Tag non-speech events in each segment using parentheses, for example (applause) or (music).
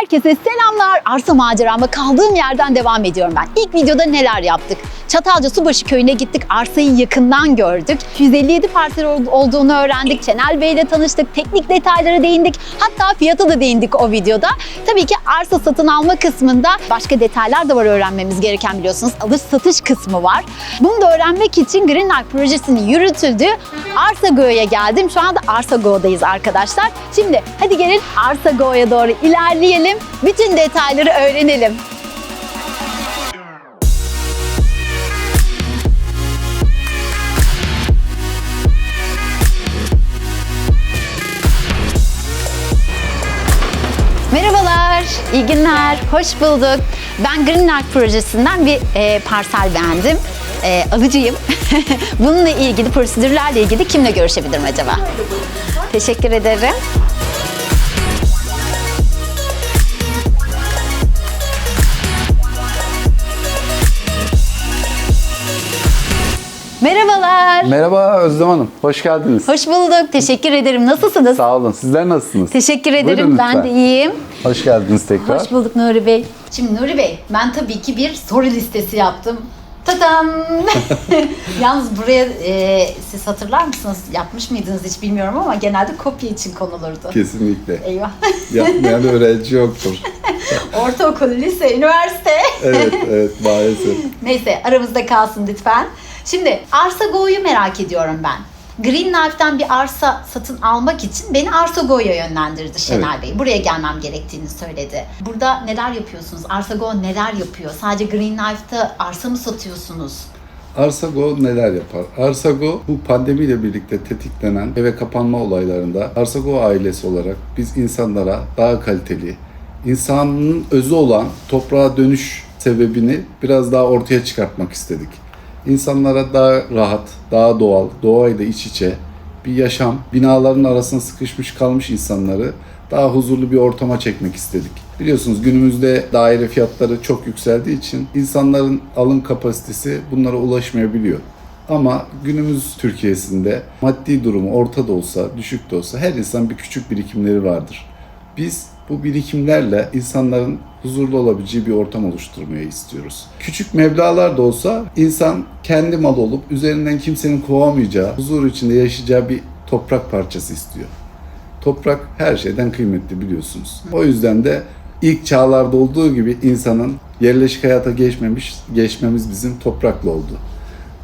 Herkese selamlar. Arsa macerama kaldığım yerden devam ediyorum ben. İlk videoda neler yaptık? Çatalca Subaşı köyüne gittik. Arsayı yakından gördük. 157 parsel ol- olduğunu öğrendik. Şenel Bey ile tanıştık. Teknik detaylara değindik. Hatta fiyata da değindik o videoda. Tabii ki arsa satın alma kısmında başka detaylar da var öğrenmemiz gereken biliyorsunuz. Alış satış kısmı var. Bunu da öğrenmek için Green Life projesinin yürütüldüğü Arsa Go'ya geldim. Şu anda Arsa Go'dayız arkadaşlar. Şimdi hadi gelin Arsa Go'ya doğru ilerleyelim. Bütün detayları öğrenelim. Merhabalar, iyi günler, hoş bulduk. Ben Green Life projesinden bir e, parsel beğendim. E, alıcıyım. (laughs) Bununla ilgili, prosedürlerle ilgili kimle görüşebilirim acaba? Teşekkür ederim. Merhabalar. Merhaba Özlem Hanım, hoş geldiniz. Hoş bulduk. Teşekkür ederim. Nasılsınız? Sağ olun, sizler nasılsınız? Teşekkür ederim. Buyurun ben de iyiyim. Hoş geldiniz tekrar. Hoş bulduk Nuri Bey. Şimdi Nuri Bey, ben tabii ki bir soru listesi yaptım. Tadam! (laughs) Yalnız buraya e, siz hatırlar mısınız? Yapmış mıydınız hiç bilmiyorum ama genelde kopya için konulurdu. Kesinlikle. Eyvah. Yapmayan (laughs) öğrenci yoktur. Ortaokul, lise, üniversite. Evet, evet maalesef. Neyse aramızda kalsın lütfen. Şimdi Arsa Go'yu merak ediyorum ben. Green Life'den bir arsa satın almak için beni Arsa Go'ya yönlendirdi Şener Bey. Buraya gelmem gerektiğini söyledi. Burada neler yapıyorsunuz? Arsa Go neler yapıyor? Sadece Green Life'da arsa mı satıyorsunuz? Arsago neler yapar? Arsago bu pandemiyle birlikte tetiklenen eve kapanma olaylarında Arsago ailesi olarak biz insanlara daha kaliteli, insanın özü olan toprağa dönüş sebebini biraz daha ortaya çıkartmak istedik. İnsanlara daha rahat, daha doğal, doğayla iç içe bir yaşam, binaların arasına sıkışmış kalmış insanları daha huzurlu bir ortama çekmek istedik. Biliyorsunuz günümüzde daire fiyatları çok yükseldiği için insanların alım kapasitesi bunlara ulaşmayabiliyor. Ama günümüz Türkiye'sinde maddi durumu ortada olsa, düşük de olsa her insan bir küçük birikimleri vardır. Biz bu birikimlerle insanların huzurlu olabileceği bir ortam oluşturmayı istiyoruz. Küçük meblağlar da olsa insan kendi mal olup üzerinden kimsenin kovamayacağı, huzur içinde yaşayacağı bir toprak parçası istiyor. Toprak her şeyden kıymetli biliyorsunuz. O yüzden de ilk çağlarda olduğu gibi insanın yerleşik hayata geçmemiş, geçmemiz bizim toprakla oldu.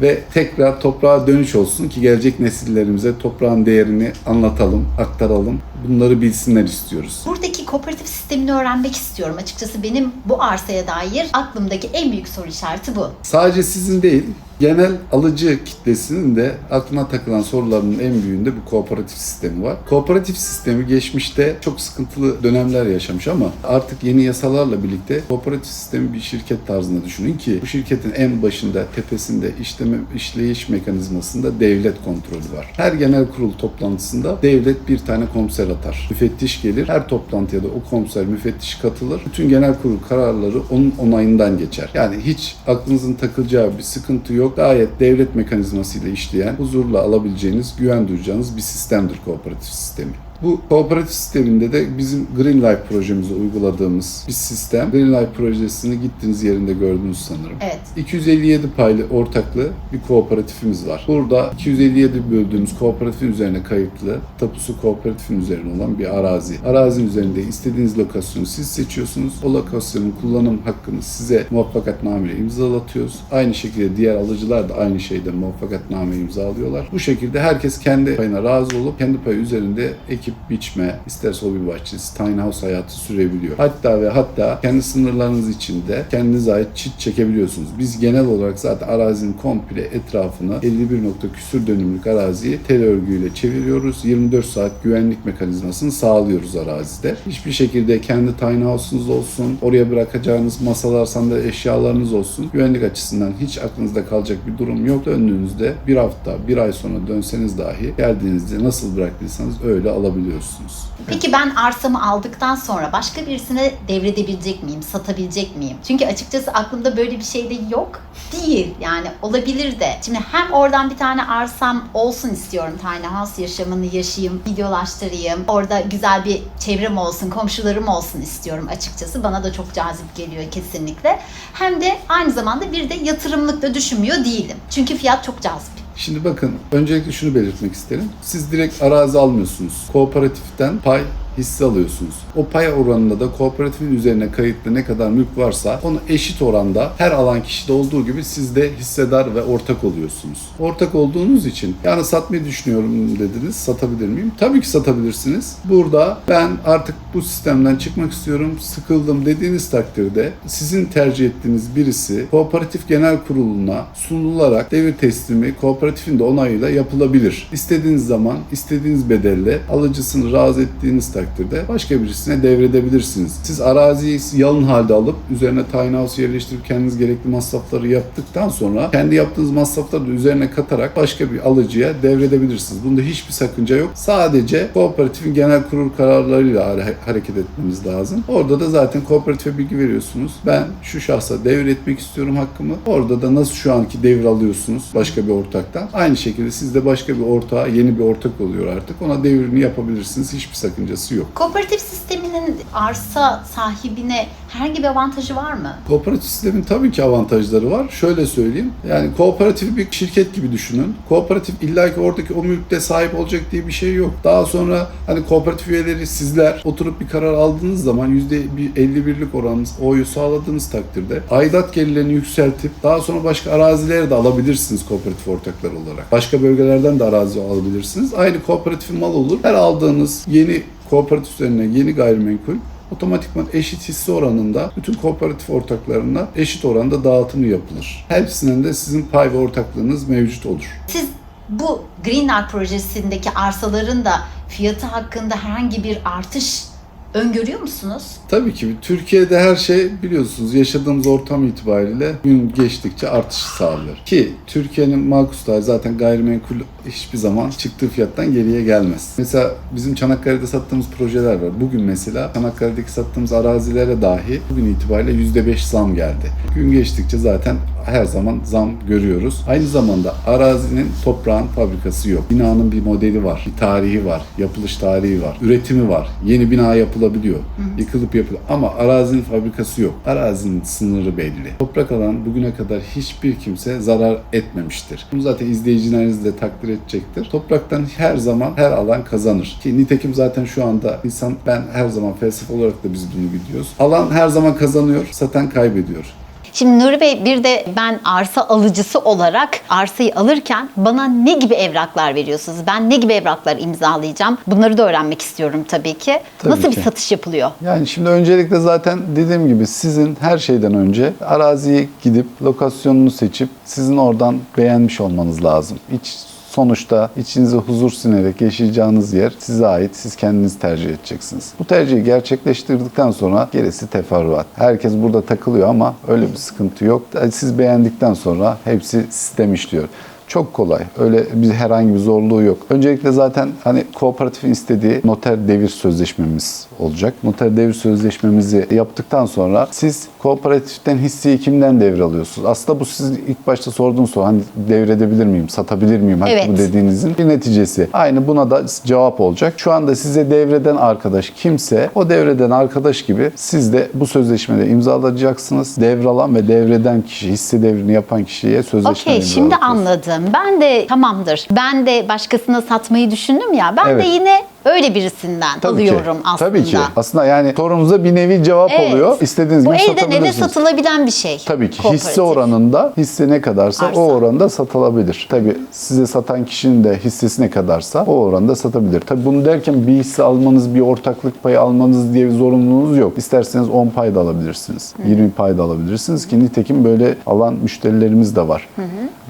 Ve tekrar toprağa dönüş olsun ki gelecek nesillerimize toprağın değerini anlatalım, aktaralım. Bunları bilsinler istiyoruz. Buradaki kooperatif sistemini öğrenmek istiyorum. Açıkçası benim bu arsaya dair aklımdaki en büyük soru işareti bu. Sadece sizin değil, genel alıcı kitlesinin de aklına takılan sorularının en büyüğünde bu kooperatif sistemi var. Kooperatif sistemi geçmişte çok sıkıntılı dönemler yaşamış ama artık yeni yasalarla birlikte kooperatif sistemi bir şirket tarzında düşünün ki bu şirketin en başında, tepesinde işleme, işleyiş mekanizmasında devlet kontrolü var. Her genel kurul toplantısında devlet bir tane komiser atar. Müfettiş gelir. Her toplantıya da o komiser müfettiş katılır. Bütün genel kurul kararları onun onayından geçer. Yani hiç aklınızın takılacağı bir sıkıntı yok. Gayet devlet mekanizmasıyla işleyen, huzurla alabileceğiniz, güven duyacağınız bir sistemdir kooperatif sistemi. Bu kooperatif sisteminde de bizim Green Life projemize uyguladığımız bir sistem. Green Life projesini gittiğiniz yerinde gördünüz sanırım. Evet. 257 paylı ortaklı bir kooperatifimiz var. Burada 257 böldüğümüz kooperatifin üzerine kayıtlı, tapusu kooperatifin üzerine olan bir arazi. Arazinin üzerinde istediğiniz lokasyonu siz seçiyorsunuz. O lokasyonun kullanım hakkını size muvaffakatnameyle imzalatıyoruz. Aynı şekilde diğer alıcılar da aynı şeyde muvaffakatname imzalıyorlar. Bu şekilde herkes kendi payına razı olup kendi payı üzerinde ekip biçme, isterse hobi bahçesi, tiny house hayatı sürebiliyor. Hatta ve hatta kendi sınırlarınız içinde kendinize ait çit çekebiliyorsunuz. Biz genel olarak zaten arazinin komple etrafını 51 nokta küsür dönümlük araziyi tel örgüyle çeviriyoruz. 24 saat güvenlik mekanizmasını sağlıyoruz arazide. Hiçbir şekilde kendi tiny house'unuz olsun, oraya bırakacağınız masalar, sandalye eşyalarınız olsun. Güvenlik açısından hiç aklınızda kalacak bir durum yok. Döndüğünüzde bir hafta, bir ay sonra dönseniz dahi geldiğinizde nasıl bıraktıysanız öyle alabilirsiniz alabiliyorsunuz. Peki ben arsamı aldıktan sonra başka birisine devredebilecek miyim, satabilecek miyim? Çünkü açıkçası aklımda böyle bir şey de yok. Değil yani olabilir de. Şimdi hem oradan bir tane arsam olsun istiyorum. Tiny house yaşamını yaşayayım, videolaştırayım. Orada güzel bir çevrem olsun, komşularım olsun istiyorum açıkçası. Bana da çok cazip geliyor kesinlikle. Hem de aynı zamanda bir de yatırımlık da düşünmüyor değilim. Çünkü fiyat çok cazip. Şimdi bakın öncelikle şunu belirtmek isterim. Siz direkt arazi almıyorsunuz. Kooperatiften pay hisse alıyorsunuz. O pay oranında da kooperatifin üzerine kayıtlı ne kadar mülk varsa onu eşit oranda her alan kişide olduğu gibi siz de hissedar ve ortak oluyorsunuz. Ortak olduğunuz için yani satmayı düşünüyorum dediniz. Satabilir miyim? Tabii ki satabilirsiniz. Burada ben artık bu sistemden çıkmak istiyorum, sıkıldım dediğiniz takdirde sizin tercih ettiğiniz birisi kooperatif genel kuruluna sunularak devir teslimi kooperatifin de onayıyla yapılabilir. İstediğiniz zaman, istediğiniz bedelle alıcısını razı ettiğiniz takdirde başka birisine devredebilirsiniz. Siz araziyi yalın halde alıp üzerine tiny house yerleştirip kendiniz gerekli masrafları yaptıktan sonra kendi yaptığınız masrafları da üzerine katarak başka bir alıcıya devredebilirsiniz. Bunda hiçbir sakınca yok. Sadece kooperatifin genel kurul kararlarıyla hare- hareket etmeniz lazım. Orada da zaten kooperatife bilgi veriyorsunuz. Ben şu şahsa devretmek istiyorum hakkımı. Orada da nasıl şu anki devir alıyorsunuz başka bir ortaktan. Aynı şekilde siz de başka bir ortağa yeni bir ortak oluyor artık. Ona devrini yapabilirsiniz. Hiçbir sakıncası yok. Kooperatif sisteminin arsa sahibine herhangi bir avantajı var mı? Kooperatif sistemin tabii ki avantajları var. Şöyle söyleyeyim. Yani kooperatif bir şirket gibi düşünün. Kooperatif illaki oradaki o mülkte sahip olacak diye bir şey yok. Daha sonra hani kooperatif üyeleri sizler oturup bir karar aldığınız zaman %51'lik oranınız oyu sağladığınız takdirde aidat gelirlerini yükseltip daha sonra başka arazileri de alabilirsiniz kooperatif ortaklar olarak. Başka bölgelerden de arazi alabilirsiniz. Aynı kooperatifin mal olur. Her aldığınız yeni kooperatif üzerine yeni gayrimenkul otomatikman eşit hisse oranında bütün kooperatif ortaklarına eşit oranda dağıtımı yapılır. Hepsinin de sizin pay ve ortaklığınız mevcut olur. Siz bu Green Art projesindeki arsaların da fiyatı hakkında herhangi bir artış öngörüyor musunuz? Tabii ki Türkiye'de her şey biliyorsunuz yaşadığımız ortam itibariyle gün geçtikçe artış sağlıyor. Ki Türkiye'nin makusları zaten gayrimenkul hiçbir zaman çıktığı fiyattan geriye gelmez. Mesela bizim Çanakkale'de sattığımız projeler var. Bugün mesela Çanakkale'deki sattığımız arazilere dahi bugün itibariyle %5 zam geldi. Gün geçtikçe zaten her zaman zam görüyoruz. Aynı zamanda arazinin toprağın fabrikası yok. Binanın bir modeli var, bir tarihi var, yapılış tarihi var, üretimi var. Yeni bina yapılabiliyor, yıkılıp yapılıyor. Ama arazinin fabrikası yok. Arazinin sınırı belli. Toprak alan bugüne kadar hiçbir kimse zarar etmemiştir. Bunu zaten izleyicileriniz de takdir edecektir. Topraktan her zaman her alan kazanır. Ki nitekim zaten şu anda insan ben her zaman felsefe olarak da biz bunu biliyoruz. Alan her zaman kazanıyor, satan kaybediyor. Şimdi Nuri Bey bir de ben arsa alıcısı olarak arsayı alırken bana ne gibi evraklar veriyorsunuz? Ben ne gibi evraklar imzalayacağım? Bunları da öğrenmek istiyorum tabii ki. Tabii Nasıl ki. bir satış yapılıyor? Yani şimdi öncelikle zaten dediğim gibi sizin her şeyden önce araziye gidip lokasyonunu seçip sizin oradan beğenmiş olmanız lazım. İç sonuçta içinize huzur sinerek yaşayacağınız yer size ait. Siz kendiniz tercih edeceksiniz. Bu tercihi gerçekleştirdikten sonra gerisi teferruat. Herkes burada takılıyor ama öyle bir sıkıntı yok. Siz beğendikten sonra hepsi sistem işliyor. Çok kolay. Öyle bir herhangi bir zorluğu yok. Öncelikle zaten hani kooperatifin istediği noter devir sözleşmemiz olacak. Noter devir sözleşmemizi yaptıktan sonra siz kooperatiften hisseyi kimden devralıyorsunuz? Aslında bu siz ilk başta sorduğunuz soru hani devredebilir miyim, satabilir miyim? Hani Evet. bu dediğinizin bir neticesi. Aynı buna da cevap olacak. Şu anda size devreden arkadaş kimse o devreden arkadaş gibi siz de bu sözleşmede imzalayacaksınız. Devralan ve devreden kişi, hisse devrini yapan kişiye sözleşme Okey şimdi anladım. Ben de tamamdır. Ben de başkasına satmayı düşündüm ya. Ben Evet. de yine öyle birisinden alıyorum ki. aslında. Tabii ki. Aslında yani sorunuza bir nevi cevap Evet. oluyor. İstediğiniz Bu gibi elden ele satabilirsiniz. satılabilen bir şey. Tabii ki hisse oranında hisse ne kadarsa Arsa. o oranda satılabilir. Tabii size satan kişinin de hissesi ne kadarsa o oranda satabilir. Tabii bunu derken bir hisse almanız, bir ortaklık payı almanız diye bir zorunluluğunuz yok. İsterseniz 10 pay da alabilirsiniz. 20 pay da alabilirsiniz ki nitekim böyle alan müşterilerimiz de var.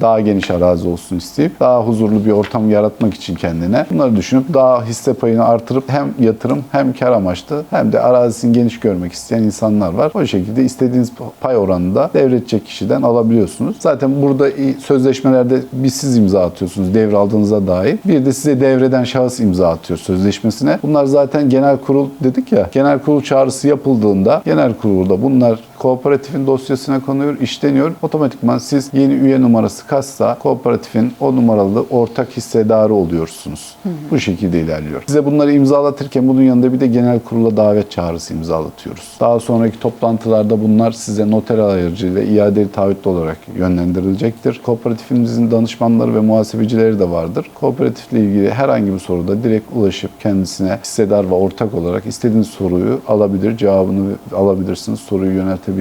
Daha geniş arazi olsun isteyip daha huzurlu bir ortam yaratmak için kendine bunları düşünüp daha hisse payını artırıp hem yatırım hem kar amaçlı hem de arazisini geniş görmek isteyen insanlar var. O şekilde istediğiniz pay oranında devredecek kişiden alabiliyorsunuz. Zaten burada sözleşmelerde bir siz imza atıyorsunuz devraldığınıza dair. Bir de size devreden şahıs imza atıyor sözleşmesine. Bunlar zaten genel kurul dedik ya. Genel kurul çağrısı yapıldığında genel kurulda bunlar kooperatifin dosyasına konuyor, işleniyor. Otomatikman siz yeni üye numarası kaçsa kooperatifin o numaralı ortak hissedarı oluyorsunuz. Bu şekilde ilerliyor. Size bunları imzalatırken bunun yanında bir de genel kurula davet çağrısı imzalatıyoruz. Daha sonraki toplantılarda bunlar size noter ayırıcıyla iadeli taahhütlü olarak yönlendirilecektir. Kooperatifimizin danışmanları ve muhasebecileri de vardır. Kooperatifle ilgili herhangi bir soruda direkt ulaşıp kendisine hissedar ve ortak olarak istediğiniz soruyu alabilir, cevabını alabilirsiniz, soruyu yöneltebilirsiniz.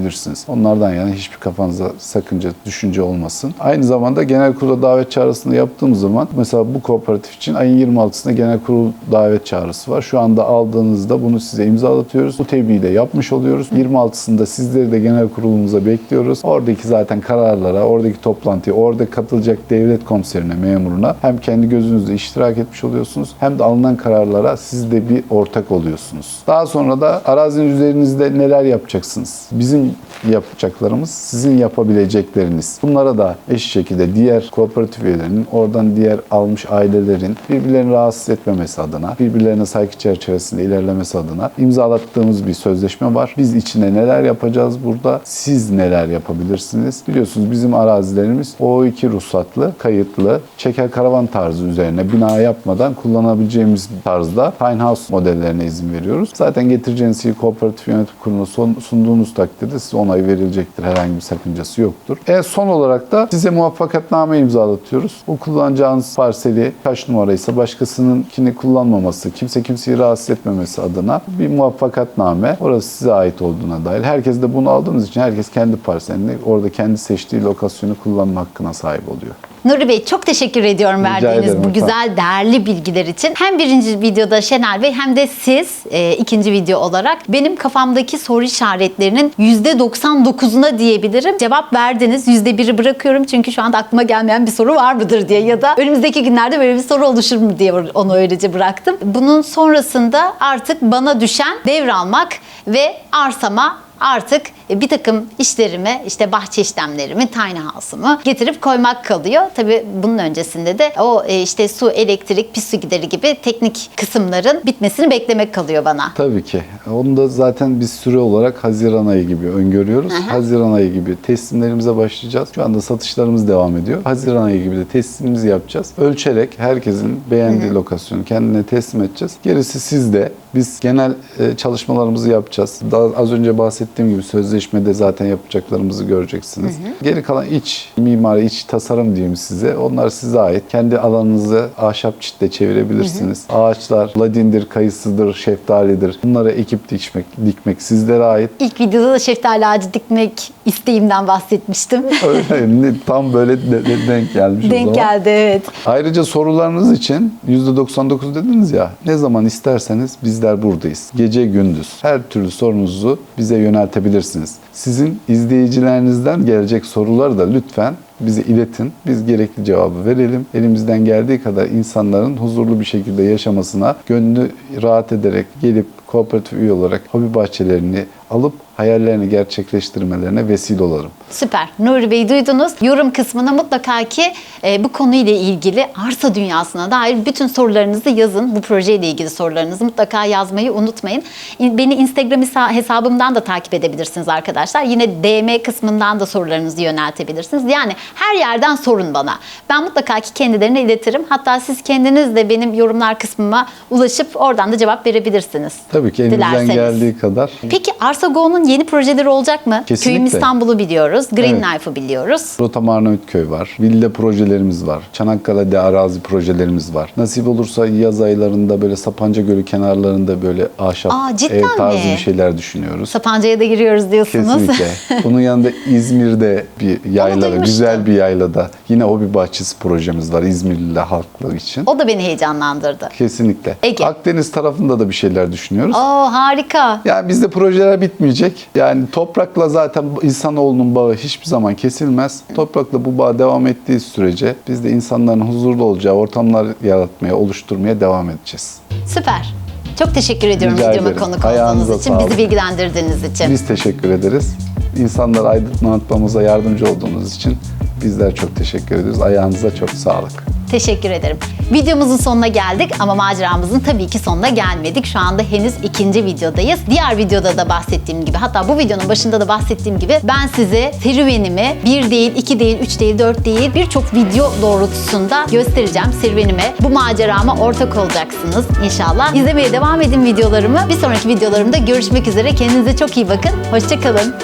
Onlardan yani hiçbir kafanıza sakınca, düşünce olmasın. Aynı zamanda genel kurula davet çağrısını yaptığımız zaman mesela bu kooperatif için ayın 26'sında genel kurul davet çağrısı var. Şu anda aldığınızda bunu size imzalatıyoruz. Bu tebliği de yapmış oluyoruz. 26'sında sizleri de genel kurulumuza bekliyoruz. Oradaki zaten kararlara, oradaki toplantıya, orada katılacak devlet komiserine, memuruna hem kendi gözünüzle iştirak etmiş oluyorsunuz hem de alınan kararlara siz de bir ortak oluyorsunuz. Daha sonra da arazinin üzerinizde neler yapacaksınız? Bizim yapacaklarımız sizin yapabilecekleriniz. Bunlara da eş şekilde diğer kooperatif üyelerinin, oradan diğer almış ailelerin birbirlerini rahatsız etmemesi adına, birbirlerine saygı çerçevesinde ilerlemesi adına imzalattığımız bir sözleşme var. Biz içine neler yapacağız burada? Siz neler yapabilirsiniz? Biliyorsunuz bizim arazilerimiz O2 ruhsatlı, kayıtlı, çeker karavan tarzı üzerine bina yapmadan kullanabileceğimiz tarzda tiny house modellerine izin veriyoruz. Zaten getireceğiniz şeyi kooperatif yönetim kuruluna sunduğunuz takdirde size onay verilecektir. Herhangi bir sakıncası yoktur. E son olarak da size muvaffakatname imzalatıyoruz. Bu kullanacağınız parseli kaç numaraysa başkasınınkini kullanmaması, kimse kimseyi rahatsız etmemesi adına bir muvaffakatname. Orası size ait olduğuna dair. Herkes de bunu aldığınız için herkes kendi parselini orada kendi seçtiği lokasyonu kullanma hakkına sahip oluyor. Nuri Bey çok teşekkür ediyorum Rica verdiğiniz ederim bu efendim. güzel değerli bilgiler için. Hem birinci videoda Şener Bey hem de siz e, ikinci video olarak benim kafamdaki soru işaretlerinin %99'una diyebilirim. Cevap verdiniz. %1'i bırakıyorum çünkü şu anda aklıma gelmeyen bir soru var mıdır diye ya da önümüzdeki günlerde böyle bir soru oluşur mu diye onu öylece bıraktım. Bunun sonrasında artık bana düşen devralmak ve arsama artık bir takım işlerimi, işte bahçe işlemlerimi, tiny house'umu getirip koymak kalıyor. Tabii bunun öncesinde de o e, işte su, elektrik, pis su gideri gibi teknik kısımların bitmesini beklemek kalıyor bana. Tabii ki. Onu da zaten biz süre olarak Haziran ayı gibi öngörüyoruz. Haziran ayı gibi teslimlerimize başlayacağız. Şu anda satışlarımız devam ediyor. Haziran ayı gibi de teslimimizi yapacağız. Ölçerek herkesin beğendiği lokasyonu kendine teslim edeceğiz. Gerisi sizde. Biz genel e, çalışmalarımızı yapacağız. Daha az önce bahsettiğim gibi sözleşmede zaten yapacaklarımızı göreceksiniz. Geri kalan iç mimari, iç tasarım diyeyim size. Onlar size ait. Kendi alanınızı ahşap çitle çevirebilirsiniz. Ağaçlar, ladindir, kayısıdır, şeftalidir. Bunları ekip dikmek, dikmek sizlere ait. İlk videoda da şeftali ağacı dikmek isteğimden bahsetmiştim. (laughs) Öyle tam böyle de- de- denk gelmiş Denk geldi evet. Ayrıca sorularınız için %99 dediniz ya ne zaman isterseniz bizler buradayız. Gece gündüz her türlü sorunuzu bize yöneltebilirsiniz. Sizin izleyicilerinizden gelecek soruları da lütfen bize iletin. Biz gerekli cevabı verelim. Elimizden geldiği kadar insanların huzurlu bir şekilde yaşamasına, gönlü rahat ederek gelip kooperatif üye olarak hobi bahçelerini alıp hayallerini gerçekleştirmelerine vesile olurum. Süper. Nuri Bey duydunuz. Yorum kısmına mutlaka ki e, bu konuyla ilgili arsa dünyasına dair bütün sorularınızı yazın. Bu projeyle ilgili sorularınızı mutlaka yazmayı unutmayın. Beni Instagram hesa- hesabımdan da takip edebilirsiniz arkadaşlar. Yine DM kısmından da sorularınızı yöneltebilirsiniz. Yani her yerden sorun bana. Ben mutlaka ki kendilerine iletirim. Hatta siz kendiniz de benim yorumlar kısmıma ulaşıp oradan da cevap verebilirsiniz. Tabii ki elimizden Dilerseniz. geldiği kadar Peki Arsago'nun yeni projeleri olacak mı? Kesinlikle. Köyüm İstanbul'u biliyoruz. Green Evet. Knife'ı biliyoruz. Rota Arnavutköy var. Villa projelerimiz var. Çanakkale'de arazi projelerimiz var. Nasip olursa yaz aylarında böyle Sapanca Gölü kenarlarında böyle ahşap Aa, ev tarzı mi? bir şeyler düşünüyoruz. Sapanca'ya da giriyoruz diyorsunuz. Kesinlikle. (laughs) Bunun yanında İzmir'de bir yaylada, güzel bir yaylada yine hobi bahçesi projemiz var İzmirli halkları için. o da beni heyecanlandırdı. Kesinlikle. Ege. Akdeniz tarafında da bir şeyler düşünüyoruz. Oo harika. Yani bizde projeler bitmeyecek. Yani toprakla zaten insanoğlunun bağı hiçbir zaman kesilmez. Toprakla bu bağ devam ettiği sürece biz de insanların huzurlu olacağı ortamlar yaratmaya, oluşturmaya devam edeceğiz. Süper. Çok teşekkür ediyorum Rica videoma ederim. konuk Ayağınıza olduğunuz için, sağlık. bizi bilgilendirdiğiniz için. Biz teşekkür ederiz. İnsanları aydınlatmamıza yardımcı olduğunuz için bizler çok teşekkür ediyoruz. Ayağınıza çok sağlık. Teşekkür ederim. Videomuzun sonuna geldik ama maceramızın tabii ki sonuna gelmedik. Şu anda henüz ikinci videodayız. Diğer videoda da bahsettiğim gibi hatta bu videonun başında da bahsettiğim gibi ben size serüvenimi bir değil, iki değil, üç değil, dört değil birçok video doğrultusunda göstereceğim serüvenime. Bu macerama ortak olacaksınız inşallah. İzlemeye devam edin videolarımı. Bir sonraki videolarımda görüşmek üzere. Kendinize çok iyi bakın. Hoşçakalın.